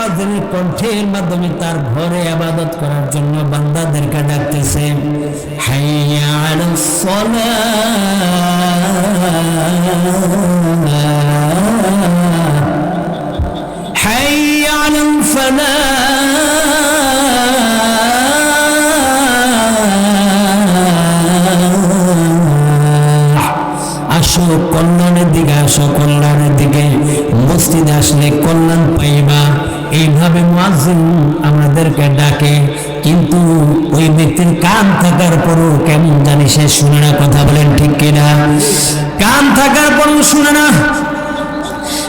আওয়াজের কণ্ঠের মাধ্যমে তার ঘরে আবাদত করার জন্য বান্দাদেরকে ডাকতেছে আসো কল্যাণের দিকে, আসো কল্যাণের দিকে। মসজিদে আসলে কল্যাণ পাইবা। এইভাবে মুয়াজ্জিন আমাদেরকে ডাকে, কিন্তু ওই ব্যক্তির কান থাকার পরও কেমন জানি সে শুনে না, কথা বলেন ঠিক কিনা? কান থাকার পরও শুনে না।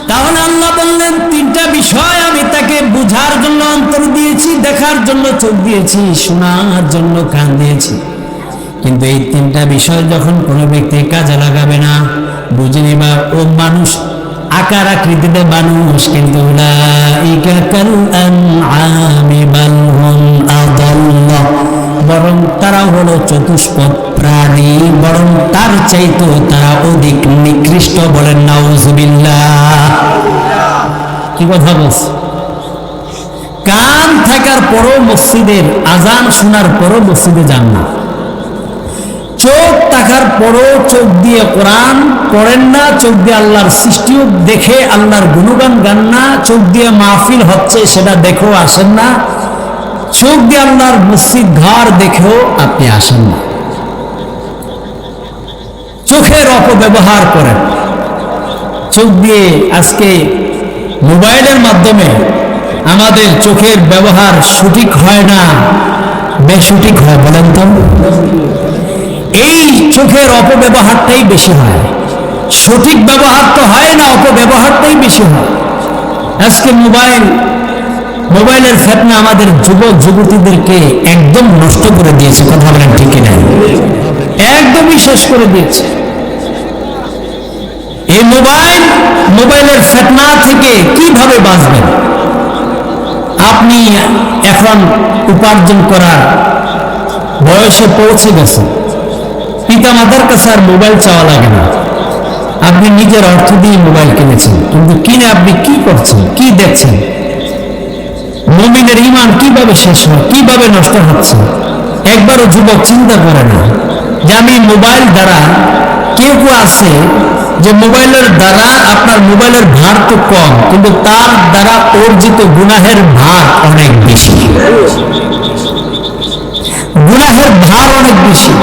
তাহলে আল্লাহ বললেন, তিনটা বিষয় আমি তাকে বুঝার জন্য অন্তর দিয়েছি, দেখার জন্য চোখ দিয়েছি, শোনার জন্য কান দিয়েছি। কিন্তু এই তিনটা বিষয় যখন কোনো ব্যক্তি কাজে লাগাবে না, বুঝে নিবা, ও মানুষ আকার আকৃতিতে মানুষ, কিন্তু বরং তারা হলো চতুষ্পদ প্রাণী, বরং তার চাইতো তারা অধিক নিকৃষ্ট বলেন নাউজুবিল্লাহ। কি কথা বলছে? কান থাকার পরও মসজিদের আজান শোনার পরও মসজিদে যান না। চোখ থাকার পরও চোখ দিয়ে কোরআন পড়েন না, চোখ দিয়ে আল্লাহর সৃষ্টিও দেখে আল্লাহর গুণগান গান না, চোখ দিয়ে মাহফিল হচ্ছে সেটা দেখেও আসেন না, চোখ দিয়ে আল্লাহর মসজিদ ঘর দেখেও আপনি আসেন না। চোখের অপব্যবহার করেন। চোখ দিয়ে আজকে মোবাইলের মাধ্যমে আমাদের চোখের ব্যবহার সঠিক হয় না, বেসঠিক হয় বলেন তো? এই চোখের অপব্যবহারটাই বেশি হয়। সঠিক ব্যবহার তো হয় না, অপব্যবহারটাই বেশি হয়। আজকে মোবাইল, মোবাইলের ফেতনা আমাদের যুবক, যুবতীদেরকে একদম নষ্ট করে দিয়েছে, কথা বলেন ঠিক না একদমই শেষ করে দিয়েছে। এই মোবাইল, মোবাইলের ফেতনা থেকে কীভাবে বাঁচবেন? আপনি এখন উপার্জন করার বয়সে পৌঁছে গেছেন। পিতা মাতার কাছে আর মোবাইল চাওয়া লাগে না। আপনি নিজের অর্থ দিয়ে মোবাইল কিনেছেন, কিন্তু কিনে আপনি কি করছেন, কি দেখছেন? মমিনের ইমান কীভাবে শেষ হয়, কীভাবে নষ্ট হচ্ছে? একবারও যুবক চিন্তা করে না যে আমি মোবাইল দ্বারা কেউ কেউ আছে যে মোবাইলের দ্বারা আপনার মোবাইলের ভার তো কম, কিন্তু তার দ্বারা অর্জিত গুনাহের ভার অনেক বেশি। গুনাহের ভার অনেক বেশি।